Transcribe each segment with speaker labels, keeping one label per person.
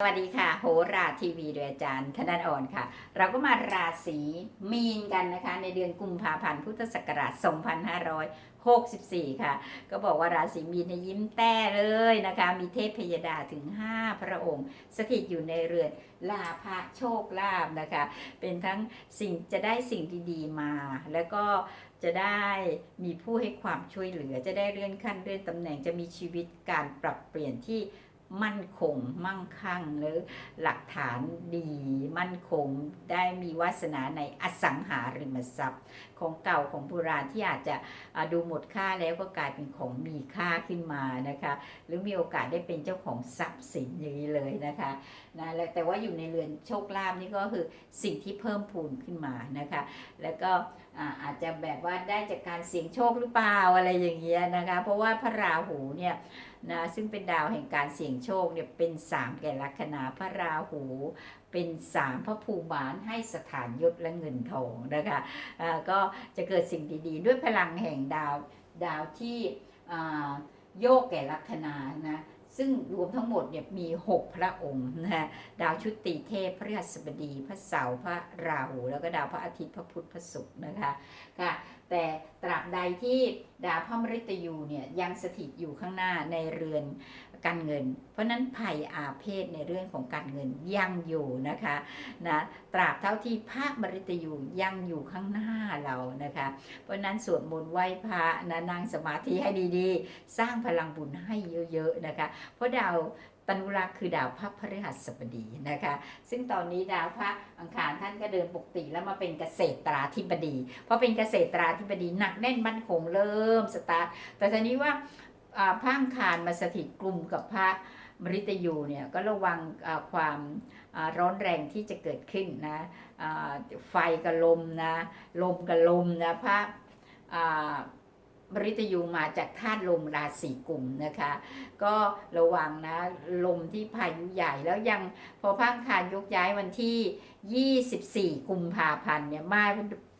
Speaker 1: สวัสดีค่ะโหราทีวีโดยอาจารย์ธนันอ่อนค่ะ เราก็มาราศีมีนกันนะคะ ในเดือนกุมภาพันธ์พุทธศักราช 2564 ค่ะ ก็บอกว่าราศีมีนยยิ้มแต้เลยนะคะ มีเทพพยดาถึง 5 พระองค์ สถิตอยู่ในเรือนลาภะโชคลาภนะคะ เป็นทั้งสิ่งจะได้สิ่งดีๆมา แล้วก็จะได้มีผู้ให้ความช่วยเหลือจะได้เลื่อนขั้นเลื่อนตำแหน่งจะมีชีวิตการปรับเปลี่ยนที่ มั่นคงมั่งคั่งหรือหลักฐานดี มั่นคงได้มีวาสนาในอสังหาริมทรัพย์ ของเก่าของโบราณที่อาจจะดูหมดค่าแล้วก็กลายเป็นของมีค่าขึ้นมานะคะหรือมีโอกาสได้เป็นเจ้าของทรัพย์สินอย่างนี้เลยนะคะนะแล้วแต่ว่าอยู่ในเรือนโชคลาภนี่ก็คือสิ่งที่เพิ่มพูนขึ้นมานะคะ แล้วก็ อาจจะแบบว่าได้จากการเสี่ยงโชคหรือเปล่าอะไรอย่างเงี้ยนะคะ เพราะว่าพระราหูเนี่ยนะซึ่งเป็นดาวแห่งการเสี่ยงโชคเนี่ยเป็นสามแก่ลัคนาพระราหูเป็นสามพระภูบาลให้สถานยศและเงินทองนะคะอ่าก็จะเกิดสิ่งดีๆ ด้วยพลังแห่งดาวดาวที่โยกแก่ลัคนานะ ซึ่งรวมทั้งหมดเนี่ยมี 6 พระองค์นะฮะดาวชุติเทพพระหัสบดีพระเสาร์พระราหู แล้วก็ดาวพระอาทิตย์พระพุธพระศุกร์นะคะค่ะแต่ตราบใดที่ดาวพระมฤตยูเนี่ยยังสถิตอยู่ข้างหน้าในเรือน การเงิน เพราะนั้นภัยอาเพศในเรื่องของการเงินยังอยู่นะคะนะตราบเท่าที่พระมฤตยูยังอยู่ข้างหน้าเรานะคะ เพราะนั้นสวดมนต์ไหว้พระนะนั่งสมาธิให้ดีๆ สร้างพลังบุญให้เยอะๆนะคะ เพราะดาวตนุรักษ์คือดาวพระพฤหัสบดีนะคะ ซึ่งตอนนี้ดาวพระอังคารท่านก็เดินปกติแล้วมาเป็นเกษตราธิบดีเพราะเป็นเกษตราธิบดีหนักแน่นมั่นคงเริ่มสตาร์ทแต่ทีนี้ว่า อ่าพระอังคารมาสถิตกลุ่มกับพระมฤตยูเนี่ยก็ระวังความร้อนแรงที่จะเกิดขึ้นนะไฟกับลมนะลมกับลมนะพระอ่ามฤตยูมาจากธาตุลมราศีกุมนะคะ ก็ระวังนะลมที่พายุใหญ่แล้วยังพอพระอังคารยกย้ายวันที่ 24 กุมภาพันธ์เนี่ยมา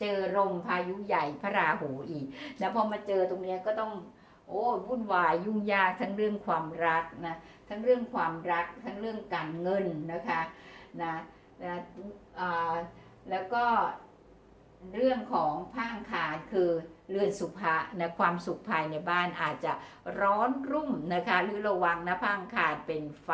Speaker 1: เจอลมพายุใหญ่พระราหูอีก แล้วพอมาเจอตรงเนี้ยก็ต้อง โอ้วุ่นวายยุ่งยากทั้งเรื่องความรักนะทั้งเรื่องความรักทั้งเรื่องการเงินนะคะนะนะแล้วก็เรื่องของพระอังคารคือเรือนสุภะนะความสุขภายในบ้านอาจจะร้อนรุ่มนะคะหรือระวังนะพระอังคารเป็นไฟ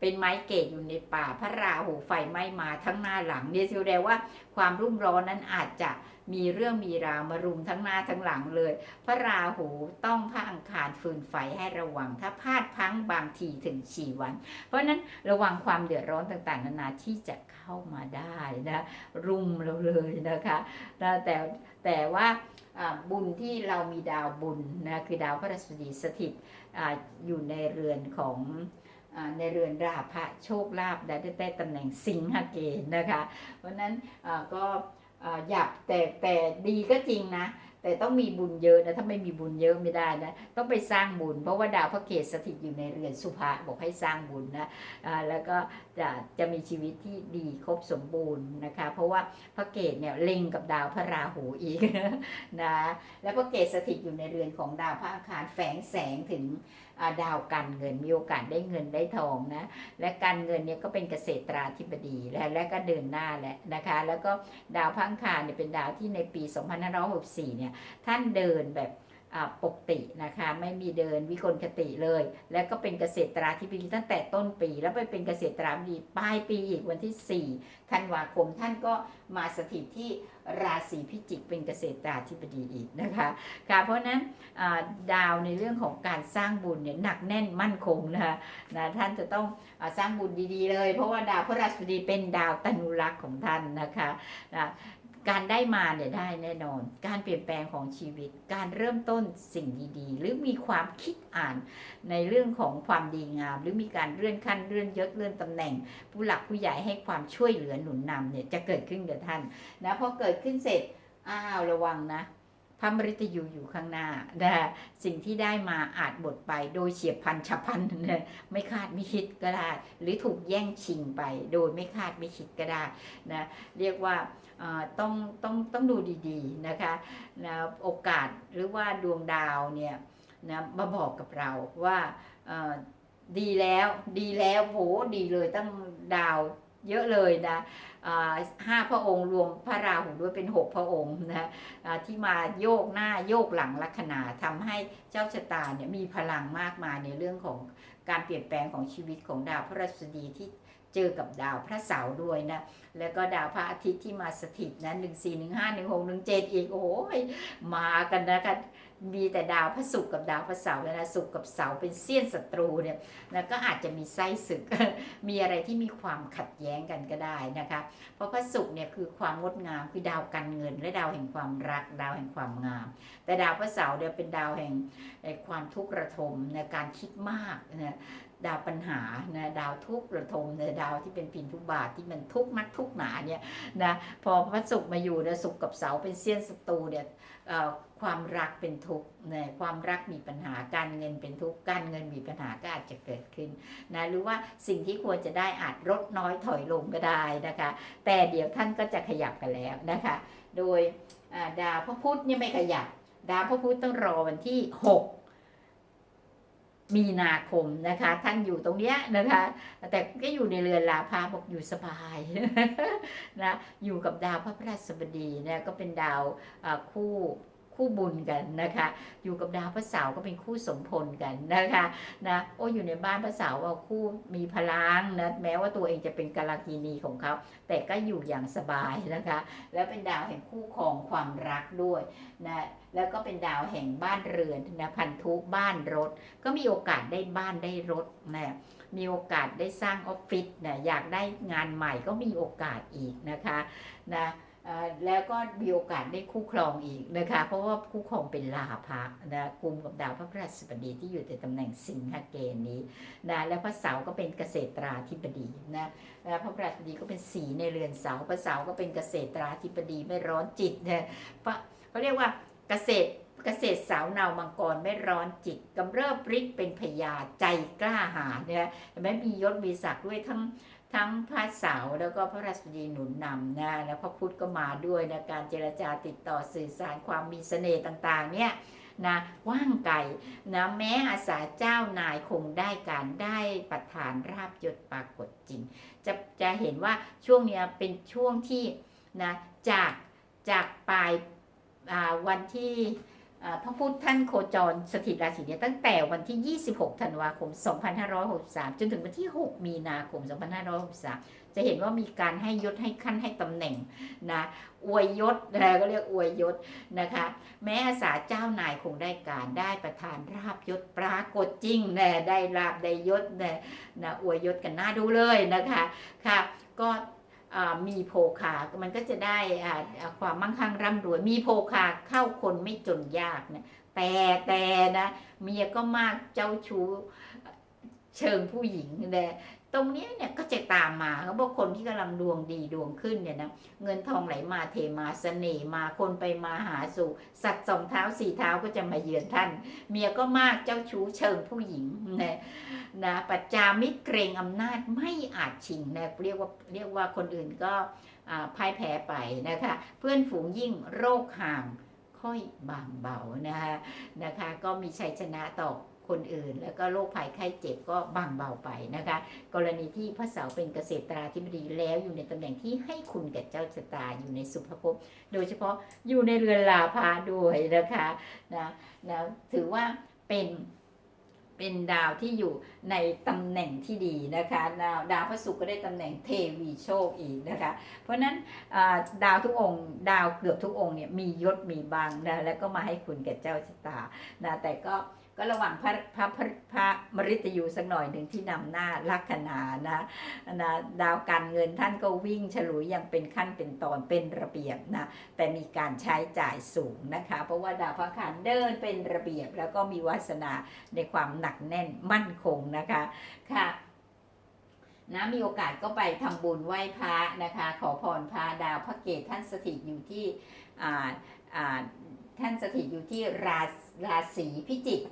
Speaker 1: เป็นไม้เกตอยู่ในป่าพระราหูไฟไหม้มาทั้งหน้าหลังเนี่ยแสดงว่าความรุ่มร้อนนั้นอาจจะ มีเรื่องมีราวมารุมทั้งหน้าทั้งหลังเลย พระราหูต้องพระอังคารฟืนไฟให้ระวัง ถ้าพลาดพังบางทีถึงฉีวัน เพราะนั้นระวังความเดือดร้อนต่างๆ นานาที่จะเข้ามาได้นะรุมเราเลยนะคะนะแต่แต่ว่าบุญที่เรามีดาวบุญนะคือดาวพระราชบดีสถิตออยู่ในเรือนของในเรือนราภะโชคลาภได้ได้ตำแหน่งสิงหเกณฑ์นะคะ เพราะนั้นก็ อ่าอยากแต่แต่ดีก็จริงนะ แต่ต้องมีบุญเยอะนะถ้าไม่มีบุญเยอะไม่ได้นะ ต้องไปสร้างบุญ เพราะว่าดาวพระเกศสถิตอยู่ในเรือนสุภะบอกให้สร้างบุญนะอ่าแล้วก็จะจะมีชีวิตที่ดีครบสมบูรณ์นะคะ เพราะว่าพระเกศเนี่ยเล็งกับดาวพระราหูอีกนะ แล้วพระเกศสถิตอยู่ในเรือนของดาวพระอังคารแฝงแสงถึง ดาวการเงินมีโอกาสได้เงินได้ทองนะและการเงินเนี่ยก็เป็นเกษตราธิบดีและและก็เดินหน้าแหละนะคะ แล้วก็ดาวพังคาเนี่ยเป็นดาวที่ในปี 2564เนี่ยท่านเดินแบบ ปกตินะคะไม่มีเดินวิกลคติเลย แล้วก็เป็นเกษตราธิบดีตั้งแต่ต้นปี แล้วไปเป็นเกษตราธิบดีปลายปีอีกวันที่ 4 ธันวาคมท่านก็มาสถิตที่ราศีพิจิกเป็นเกษตราธิบดีอีกนะคะค่ะเพราะนั้นดาวในเรื่องของการสร้างบุญเนี่ยหนักแน่นมั่นคงนะคะนะท่านจะต้องอสร้างบุญดีๆเลย เพราะว่าดาวพระราชบดีเป็นดาวตนุรักษ์ของท่านนะคะนะ การได้มาเนี่ยได้แน่นอน การเปลี่ยนแปลงของชีวิต การเริ่มต้นสิ่งดีๆ หรือมีความคิดอ่านในเรื่องของความดีงาม หรือมีการเลื่อนขั้นเลื่อนยศเลื่อนตำแหน่ง ผู้หลักผู้ใหญ่ให้ความช่วยเหลือหนุนนำเนี่ยจะเกิดขึ้นกับท่านนะพอเกิดขึ้นเสร็จอ้าวระวังนะ พระมฤตยูอยู่ข้างหน้านะสิ่งที่ได้มาอาจหมดไปโดยเฉียบพลันฉับพลันนะไม่คาดไม่คิดก็ได้ หรือถูกแย่งชิงไป โดยไม่คาดไม่คิดก็ได้นะเรียกว่าต้องต้องต้องดูดีๆนะคะนะโอกาสหรือว่าดวงดาวเนี่ยนะมาบอกกับเราว่าดีแล้วดีแล้วโหดีเลยตั้งดาว เยอะเลยนะห้าพระองค์รวมพระราหูด้วยเป็นหกพระองค์นะที่มาโยกหน้าโยกหลังลัคนาทำให้เจ้าชะตาเนี่ยมีพลังมากมายในเรื่องของการเปลี่ยนแปลงของชีวิตของดาวพระราชดีที่เจอกับดาวพระเสาร์ด้วยนะ แล้วก็ดาวพระอาทิตย์ที่มาสถิตนะหนึ่งสี่หนึ่งห้าหนึ่งหกหนึ่งเจ็ดอีก โอ้โหมากันนะคะมีแต่ดาวพระศุกร์กับดาวพระเสาร์นะศุกร์กับเสาร์เป็นเสี้ยนศัตรูเนี่ยนะก็อาจจะมีไส้ศึก มีอะไรที่มีความขัดแย้งกันก็ได้นะคะ เพราะพระศุกร์เนี่ยคือความงดงามคือดาวการเงิน และดาวแห่งความรัก ดาวแห่งความงาม แต่ดาวพระเสาร์เนี่ยเป็นดาวแห่งความทุกข์ระทมในการคิดมากนะดาวปัญหานะดาวทุกข์ระทมในดาวที่เป็นพินทุบาทที่มันทุกข์นักทุกข์หนาเนี่ยนะพอพระศุกร์มาอยู่เนี่ยศุกร์กับเสาเป็นเสี้ยนศัตรูเนี่ยความรักเป็นทุกข์นะความรักมีปัญหาการเงินเป็นทุกข์การเงินมีปัญหาก็อาจจะเกิดขึ้นนะหรือว่าสิ่งที่ควรจะได้อาจลดน้อยถอยลงก็ได้นะคะ แต่เดี๋ยวท่านก็จะขยับกันแล้วนะคะ โดยดาวพระพุธเนี่ยไม่ขยับ ดาวพระพุธต้องรอวันที่ 6 มีนาคมนะคะ ท่านอยู่ตรงเนี้ยนะคะ แต่ก็อยู่ในเรือนลาพาบอกอยู่สบายนะอยู่กับดาวพระพฤหัสบดีเนี่ยก็เป็นดาวคู่ คู่บุญกันนะคะ อยู่กับดาวพระเสาร์ก็เป็นคู่สมพลกันนะคะนะโอ้อยู่ในบ้านพระเสาร์ว่าคู่มีพลังนะแม้ว่าตัวเองจะเป็นกาลากินีของเขา แต่ก็อยู่อย่างสบายนะคะ แล้วเป็นดาวแห่งคู่ครองความรักด้วยนะแล้วก็เป็นดาวแห่งบ้านเรือนนะพันธุบ้านรถ ก็มีโอกาสได้บ้านได้รถนะมีโอกาสได้สร้างออฟฟิศนะอยากได้งานใหม่ก็มีโอกาสอีกนะคะนะ แล้วก็มีโอกาสได้คู่ครองอีกนะคะ เพราะว่าคู่ครองเป็นลาภะนะกลุ่มกับดาวพระพฤหัสบดีที่อยู่ในตำแหน่งสิงหเกณฑ์นี้นะแล้วพระเสาร์ก็เป็นเกษตราธิบดีนะแล้วพระพฤหัสบดีก็เป็นสีในเรือนเสาพระเสาก็เป็นเกษตราธิบดีไม่ร้อนจิตนะพระเขาเรียกว่าเกษตรเกษตรสาวเนามังกรไม่ร้อนจิตกำเริบริกเป็นพยาใจกล้าหาญเนี่ยเห็นไหมมียศมีศักดิ์ด้วยทั้ง ทั้งพระเสาแล้วก็พระราชดีหนุนนำนะแล้วพระพุทธก็มาด้วยนะการเจรจาติดต่อสื่อสารความมีเสน่ห์ต่างๆ เนี่ยนะว่างไกลนะแม้อาสาเจ้านายคงได้การได้ประทานราบยศปรากฏจริง จะจะเห็นว่าช่วงเนี้ยเป็นช่วงที่นะจากจากปลายวันที่ พระพุทธท่านโคจรสถิตราศีเนี่ยตั้งแต่วันที่ 26 ธันวาคม 2563 จนถึงวันที่ 6 มีนาคม 2563 จะเห็นว่ามีการให้ยศให้ขั้นให้ตำแหน่งนะอวยยศนะก็เรียกอวยยศนะคะ แม้อาสาเจ้านายคงได้การได้ประทานราบยศปรากฏจริงนะได้ราบได้ยศนะนะอวยยศกันหน้าดูเลยนะคะค่ะก็ มีโภคา มันก็จะได้ความมั่งคั่งร่ำรวย มีโภคาเข้าคนไม่จนยากนะแต่แต่นะเมียก็มากเจ้าชู้เชิงผู้หญิงแต่ ตรงนี้เนี่ยก็จะตามมาเขาบอกคนที่กำลังดวงดีดวงขึ้นเนี่ยนะเงินทองไหลมาเทมาเสน่ห์มาคนไปมาหาสู่ สัตว์สองเท้าสี่เท้าก็จะมาเยือนท่าน เมียก็มากเจ้าชู้เชิงผู้หญิงนะนะปัจจามิตรเกรงอำนาจไม่อาจชิงนะเรียกว่าเรียกว่าคนอื่นก็พ่ายแพ้ไปนะคะ เพื่อนฝูงยิ่งโรคห่างค่อยบางเบานะคะนะคะ ก็มีชัยชนะต่อ คนอื่น แล้วก็โรคภัยไข้เจ็บก็บางเบาไปนะคะ กรณีที่พระเสาร์เป็นเกษตราธิบดีแล้วอยู่ในตำแหน่งที่ให้คุณแก่เจ้าชะตาอยู่ในสุภภพ โดยเฉพาะอยู่ในเรือนลาภาด้วยนะคะนะนะถือว่าเป็นเป็นดาวที่อยู่ในตำแหน่งที่ดีนะคะดาวดาวพระศุกร์ก็ได้ตำแหน่งเทวีโชคอีกนะคะ เพราะฉะนั้นดาวทุกองค์ ดาวเกือบทุกองค์เนี่ยมียศมีบางนะแล้วก็มาให้คุณแก่เจ้าชะตานะแต่ก็ ก็ระหว่างพระพระพระพระมฤตยูสักหน่อยหนึ่งที่นำหน้าลัคนานะนะดาวการเงินท่านก็วิ่งฉลุยอย่างเป็นขั้นเป็นตอนเป็นระเบียบนะแต่มีการใช้จ่ายสูงนะคะ เพราะว่าดาวพระคารเดินเป็นระเบียบ แล้วก็มีวาสนาในความหนักแน่นมั่นคงนะคะค่ะนะมีโอกาสก็ไปทำบุญไหว้พระนะคะ ขอพรพระดาวพระเกตท่านสถิตอยู่ที่อ่าอ่าท่านสถิตอยู่ที่ราราศีพิจิก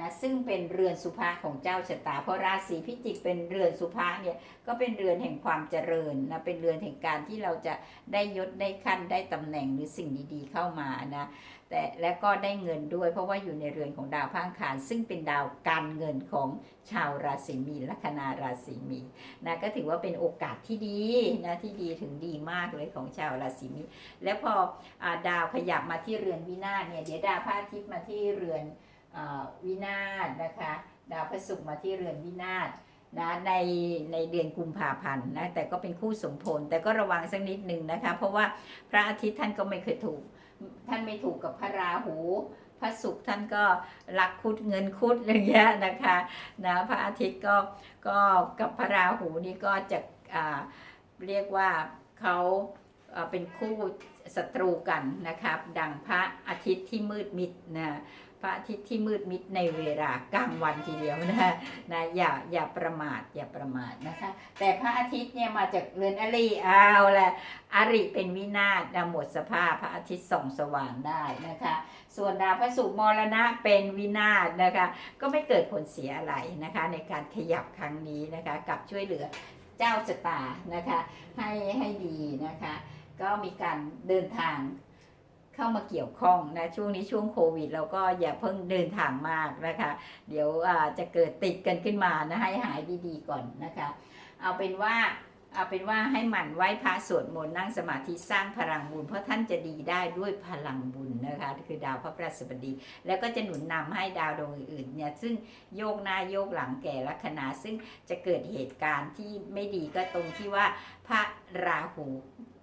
Speaker 1: นะซึ่งเป็นเรือนสุภาของเจ้าชะตา เพราะราศีพิจิกเป็นเรือนสุภาเนี่ยก็เป็นเรือนแห่งความเจริญนะเป็นเรือนแห่งการที่เราจะได้ยศได้ขั้นได้ตำแหน่งหรือสิ่งดีๆเข้ามานะแต่และก็ได้เงินด้วย เพราะว่าอยู่ในเรือนของดาวพังคารซึ่งเป็นดาวการเงินของชาวราศีมีลัคนาราศีมีนะก็ถือว่าเป็นโอกาสที่ดีนะที่ดีถึงดีมากเลยของชาวราศีมีแล้วพออดาวขยับมาที่เรือนวินาศเนี่ยเดี๋ยวดาวพระอาทิตย์มาที่เรือน วินาศนะคะดาวพฤหัสมาที่เรือนวินาศนะในในเดือนกุมภาพันธ์นะแต่ก็เป็นคู่สมพลแต่ก็ระวังสักนิดหนึ่งนะคะ เพราะว่าพระอาทิตย์ท่านก็ไม่เคยถูก ท่านไม่ถูกกับพระราหู พระศุกร์ท่านก็ลักคุดเงินคุดอะไรเงี้ยนะคะนะพระอาทิตย์ก็ก็กับพระราหูนี่ก็จะเรียกว่าเขาเป็นคู่ศัตรูกันนะครับ ดังพระอาทิตย์ที่มืดมิดนะ พระอาทิตย์ที่มืดมิดในเวลากลางวันทีเดียวนะนะอย่าอย่าประมาทอย่าประมาทนะคะ แต่พระอาทิตย์เนี่ยมาจากเรือนอริเอาละอริเป็นวินาศนะหมดสภาพพระอาทิตย์ส่องสว่างได้นะคะ ส่วนดาวพระศุกร์มรณะเป็นวินาศนะคะ ก็ไม่เกิดผลเสียอะไรนะคะ ในการขยับครั้งนี้นะคะกับช่วยเหลือเจ้าชะตานะคะ ให้ให้ดีนะคะ ก็มีการเดินทาง เข้ามาเกี่ยวข้องนะช่วงนี้ช่วงโควิด เราก็อย่าเพิ่งเดินทางมากนะคะ เดี๋ยวจะเกิดติดกันขึ้นมานะให้หายดีๆก่อนนะคะ เอาเป็นว่าเอาเป็นว่าให้หมั่นไหว้พระสวดมนต์นั่งสมาธิสร้างพลังบุญ เพราะท่านจะดีได้ด้วยพลังบุญนะคะ คือดาวพระประสบดี แล้วก็จะหนุนนำให้ดาวดวงอื่นๆเนี่ยซึ่งโยกหน้าโยกหลังแก่ลัคนาซึ่งจะเกิดเหตุการณ์ที่ไม่ดีก็ตรงที่ว่าพระราหู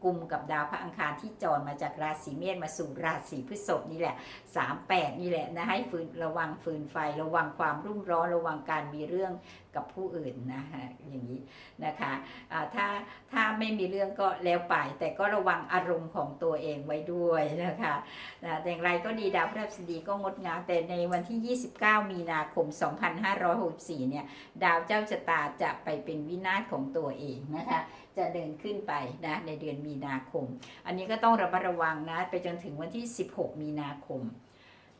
Speaker 1: กุมกับดาวพระอังคารที่จรมาจากราศีเมษมาสู่ราศีพฤษภนี่แหละ 38 นี่แหละนะให้ฟืนระวังฟืนไฟ ระวังความรุ่มร้อนระวังการมีเรื่องกับผู้อื่นนะฮะอย่างนี้นะคะะถ้าถ้าไม่มีเรื่องก็แล้วไป แต่ก็ระวังอารมณ์ของตัวเองไว้ด้วยนะคะนะแต่อย่างไรก็ดีดาวพฤหัสบดีก็งดงามแต่ในวันที่ 29 มีนาคม 2564 เนี่ยดาวเจ้าชะตาจะไปเป็นวินาศของตัวเองนะคะจะเดินขึ้นไปนะในเดือนมีีนาคม อันนี้ก็ต้องระมัดระวังนะ ไปจนถึงวันที่ 16 มีนาคม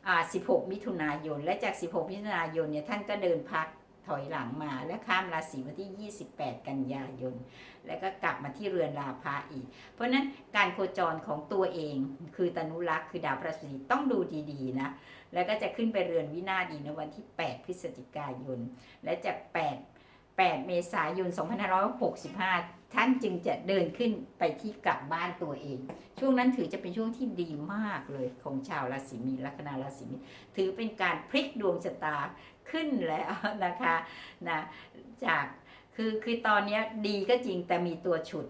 Speaker 1: อ่า16 มิถุนายน และจาก 16 มิถุนายนเนี่ยท่านก็เดินพักถอยหลังมาและข้ามราศีวันที่ 28 กันยายน แล้วก็กลับมาที่เรือนราพาอีก เพราะนั้นการโคจรของตัวเองคือตนุรักษ์คือดาวพฤหัสบดีต้องดูดีๆนะ แล้วก็จะขึ้นไปเรือนวินาศอีในวันที่ 8 พฤศจิกายน และจาก 8 8 เมษายน 2565 ท่านจึงจะเดินขึ้นไปที่กลับบ้านตัวเอง ช่วงนั้นถือจะเป็นช่วงที่ดีมากเลยของชาวราศีมีนลัคนาราศีมีนถือเป็นการพลิกดวงชะตาขึ้นแล้วนะคะนะจากคือคือตอนเนี้ยดีก็จริงแต่มีตัวฉุด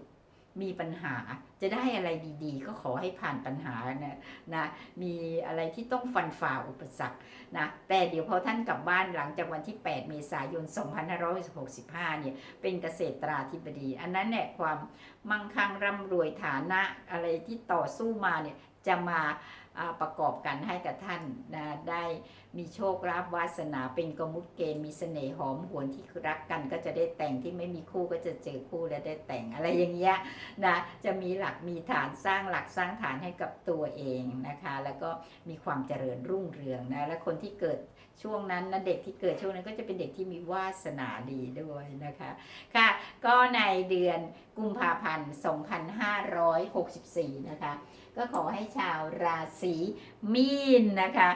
Speaker 1: มีปัญหาจะได้อะไรดีๆ ก็ขอให้ผ่านปัญหานะนะมีอะไรที่ต้องฟันฝ่าอุปสรรคนะแต่เดี๋ยวพอท่านกลับบ้านหลังจากวันที่ 8 เมษายน 2565 เนี่ยเป็นเกษตราธิบดี อันนั้นเนี่ยความมั่งคั่งร่ำรวยฐานะอะไรที่ต่อสู้มาเนี่ย จะมาประกอบกันให้กับท่านนะได้มีโชคลาภวาสนาเป็นกมุตเกณฑ์มีเสน่ห์หอมหวนที่รักกันก็จะได้แต่งที่ไม่มีคู่ก็จะเจอคู่และได้แต่งอะไรอย่างเงี้ยนะจะมีหลักมีฐานสร้างหลักสร้างฐานให้กับตัวเองนะคะ แล้วก็มีความเจริญรุ่งเรืองนะและคนที่เกิดช่วงนั้นนะเด็กที่เกิดช่วงนั้นก็จะเป็นเด็กที่มีวาสนาดีด้วยนะคะค่ะก็ในเดือนกุมภาพันธ์ 2564 นะคะ ก็ขอให้ชาวราศีมีนนะคะ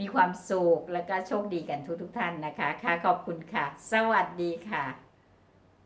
Speaker 1: มีความสุขและก็โชคดีกันทุกทุกท่านนะคะค่ะขอบคุณค่ะ สวัสดีค่ะ